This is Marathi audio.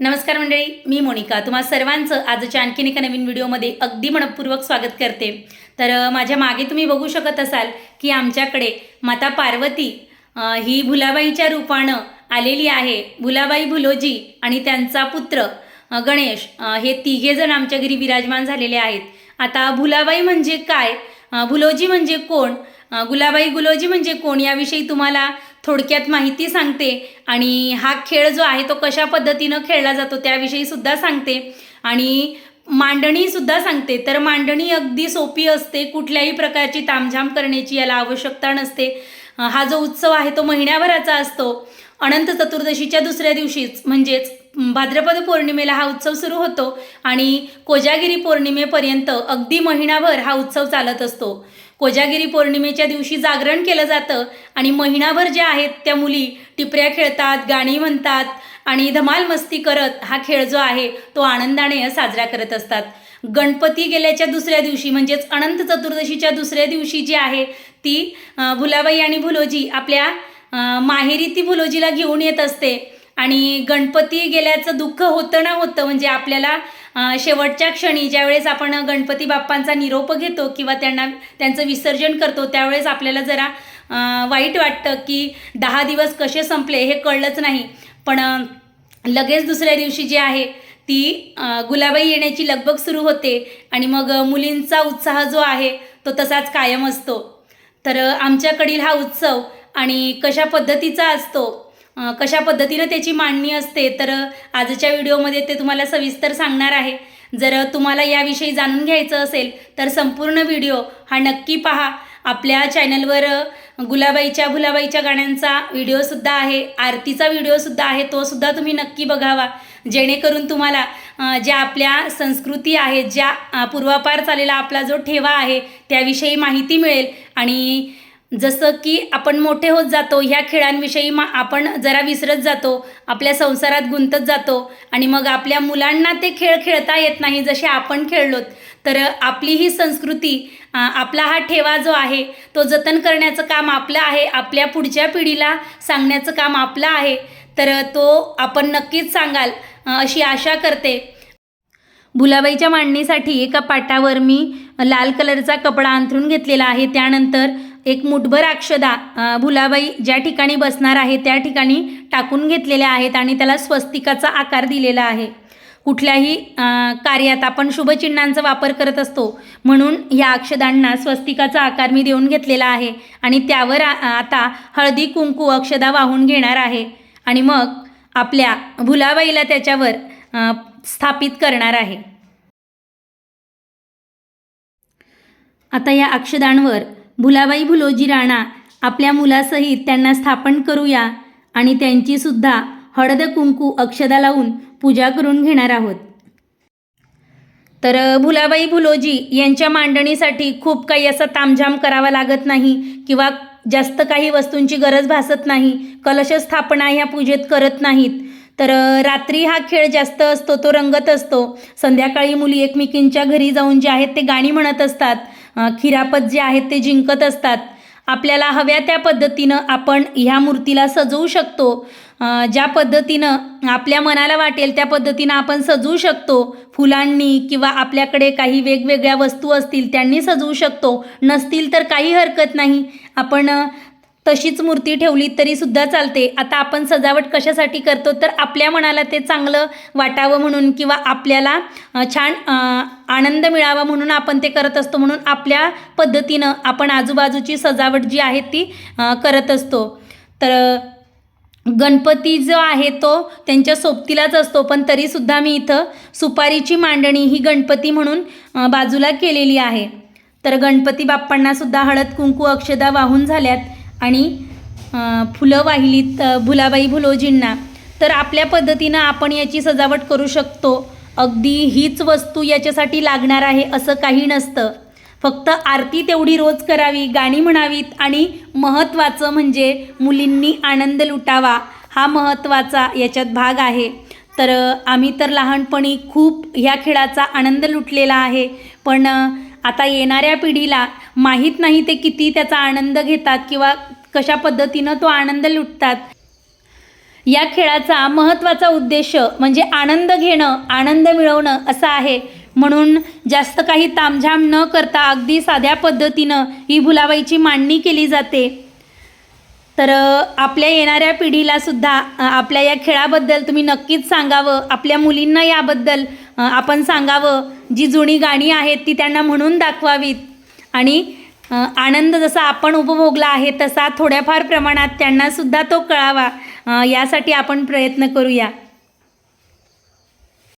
नमस्कार मंडळी मी मोनिका. तुम्हा सर्वांचं आजच्या आणखीन एका नवीन व्हिडिओमध्ये अगदी मनपूर्वक स्वागत करते. तर माझ्या मागे तुम्ही बघू शकत असाल की आमच्याकडे माता पार्वती ही भुलाबाईच्या रूपानं आलेली आहे. भुलाबाई भुलोजी आणि त्यांचा पुत्र गणेश हे तिघेजण आमच्या घरी विराजमान झालेले आहेत. आता भुलाबाई म्हणजे काय? भुलोजी म्हणजे कोण? गुलाबाई गुलोजी म्हणजे कोण? याविषयी तुम्हाला थोडक्यात माहिती सांगते आणि हा खेळ जो आहे तो कशा पद्धतीनं खेळला जातो त्याविषयी सुद्धा सांगते. आणि मांडणी सुद्धा सांगते. तर मांडणी अगदी सोपी असते. कुठल्याही प्रकारची तामझाम करण्याची याला आवश्यकता नसते. हा जो उत्सव आहे तो महिन्याभराचा असतो. अनंत चतुर्दशीच्या दुसऱ्या दिवशीच म्हणजेच भाद्रपद पौर्णिमेला हा उत्सव सुरू होतो आणि कोजागिरी पौर्णिमेपर्यंत अगदी महिनाभर हा उत्सव चालत असतो. कोजागिरी पौर्णिमेच्या दिवशी जागरण केलं जातं आणि महिनाभर ज्या आहेत त्या मुली टिपऱ्या खेळतात गाणी म्हणतात आणि धमाल मस्ती करत हा खेळ जो आहे तो आनंदाने साजरा करत असतात. गणपती गेल्याच्या दुसऱ्या दिवशी म्हणजेच अनंत चतुर्दशीच्या दुसऱ्या दिवशी जी आहे ती भुलाबाई आणि भुलोजी आपल्या माहेरी ती भुलोजीला घेऊन येत असते. आणि गणपती गेल्याचं दुःख होतं ना होतं म्हणजे आपल्याला शेवटच्या क्षणी ज्यावेळेस आपण गणपती बाप्पांचा निरोप घेतो किंवा त्यांना त्यांचं विसर्जन करतो त्यावेळेस आपल्याला जरा वाईट वाटतं की दहा दिवस कसे संपले हे कळलंच नाही. पण लगेच दुसऱ्या दिवशी जी आहे ती गुलाबाई येण्याची लगबग सुरू होते आणि मग मुलींचा उत्साह जो आहे तो तसाच कायम असतो. तर आमच्याकडील हा उत्सव आणि कशा पद्धतीचा असतो कशा पद्धतीनं त्याची मांडणी असते तर आजच्या व्हिडिओमध्ये ते तुम्हाला सविस्तर सांगणार आहे. जर तुम्हाला याविषयी जाणून घ्यायचं असेल तर संपूर्ण व्हिडिओ हा नक्की पहा. आपल्या चॅनलवर गुलाबाईच्या भुलाबाईच्या गाण्यांचा व्हिडिओसुद्धा आहे आरतीचा व्हिडिओसुद्धा आहे तोसुद्धा तुम्ही नक्की बघावा. जेणेकरून तुम्हाला ज्या आपल्या संस्कृती आहेत ज्या पूर्वापार चाललेला आपला जो ठेवा आहे त्याविषयी माहिती मिळेल. आणि जसं की आपण मोठे होत जातो ह्या खेळांविषयी मा आपण जरा विसरत जातो आपल्या संसारात गुंतत जातो आणि मग आपल्या मुलांना ते खेळ खेळता येत नाही जसे आपण खेळलोत. तर आपली ही संस्कृती आपला हा ठेवा जो आहे तो जतन करण्याचं काम आपलं आहे आपल्या पुढच्या पिढीला सांगण्याचं काम आपलं आहे तर तो आपण नक्कीच सांगाल अशी आशा करते. भुलाबाईच्या मांडणीसाठी एका पाटावर मी लाल कलरचा कपडा अंथरून घेतलेला आहे. त्यानंतर एक मुठभर अक्षदा भुलाबाई ज्या ठिकाणी बसणार आहे त्या ठिकाणी टाकून घेतलेल्या आहेत आणि त्याला स्वस्तिकाचा आकार दिलेला आहे. कुठल्याही कार्यात आपण शुभचिन्हांचा वापर करत असतो. म्हणून या अक्षदांना स्वस्तिकाचा आकार मी देऊन घेतलेला आहे आणि त्यावर आ- आता हळदी कुंकू अक्षदा वाहून घेणार आहे आणि मग आपल्या भुलाबाईला त्याच्यावर स्थापित करणार आहे. आता या अक्षदांवर भुलाबाई भुलोजी राणा आपल्या मुलासहित त्यांना स्थापन करूया आणि त्यांचीसुद्धा हळद कुंकू अक्षदा लावून पूजा करून घेणार आहोत. तर भुलाबाई भुलोजी यांच्या मांडणीसाठी खूप काही असा तामझाम करावा लागत नाही किंवा जास्त काही वस्तूंची गरज भासत नाही कलश स्थापना ह्या पूजेत करत नाहीत. तर रात्री हा खेळ जास्त असतो तो रंगत असतो. संध्याकाळी मुली एकमेकींच्या घरी जाऊन जे आहेत ते गाणी म्हणत असतात. खिरापत जे आहेत ते जिंकत असतात. आपल्याला हव्या त्या पद्धतीनं आपण ह्या मूर्तीला सजवू शकतो. ज्या पद्धतीनं आपल्या मनाला वाटेल त्या पद्धतीनं आपण सजवू शकतो. फुलांनी किंवा आपल्याकडे काही वेगवेगळ्या वस्तू असतील त्यांनी सजवू शकतो. नसतील तर काही हरकत नाही. आपण तशीच मूर्ती ठेवली तरी सुद्धा चालते. आता आपण सजावट कशासाठी करतो? तर आपल्या मनाला ते चांगलं वाटावं म्हणून किंवा आपल्याला छान आनंद मिळावा म्हणून आपण ते करत असतो. म्हणून आपल्या पद्धतीनं आपण आजूबाजूची सजावट जी आहे ती करत असतो. तर गणपती जो आहे तो त्यांच्या सोबतीलाच असतो. पण तरीसुद्धा मी इथं सुपारीची मांडणी ही गणपती म्हणून बाजूला केलेली आहे. तर गणपती बाप्पांनासुद्धा हळद कुंकू अक्षदा वाहून झाल्यात. आणि फुलं वाहिलीत भुलाबाई भुलोजींना तर आपल्या पद्धतीनं आपण याची सजावट करू शकतो. अगदी हीच वस्तू याच्यासाठी लागणार आहे असं काही नसतं. फक्त आरती तेवढी रोज करावी गाणी म्हणावीत आणि महत्त्वाचं म्हणजे मुलींनी आनंद लुटावा हा महत्त्वाचा याच्यात भाग आहे. तर आम्ही तर लहानपणी खूप ह्या खेळाचा आनंद लुटलेला आहे. पण आता येणाऱ्या पिढीला माहीत नाही ते किती त्याचा आनंद घेतात किंवा कशा पद्धतीनं तो आनंद लुटतात. या खेळाचा महत्त्वाचा उद्देश म्हणजे आनंद घेणं आनंद मिळवणं असं आहे. म्हणून जास्त काही तामझाम न करता अगदी साध्या पद्धतीनं ही भुलाबाईची मांडणी केली जाते. तर आपल्या येणाऱ्या पिढीला सुद्धा आपल्या या खेळाबद्दल तुम्ही नक्कीच सांगावं. आपल्या मुलींना याबद्दल आपण सांगावं. जी जुनी गाणी आहेत ती त्यांना म्हणून दाखवावीत. आणि आनंद जसा आपण उपभोगला आहे तसा थोड्याफार प्रमाणात त्यांनासुद्धा तो कळावा यासाठी आपण प्रयत्न करूया.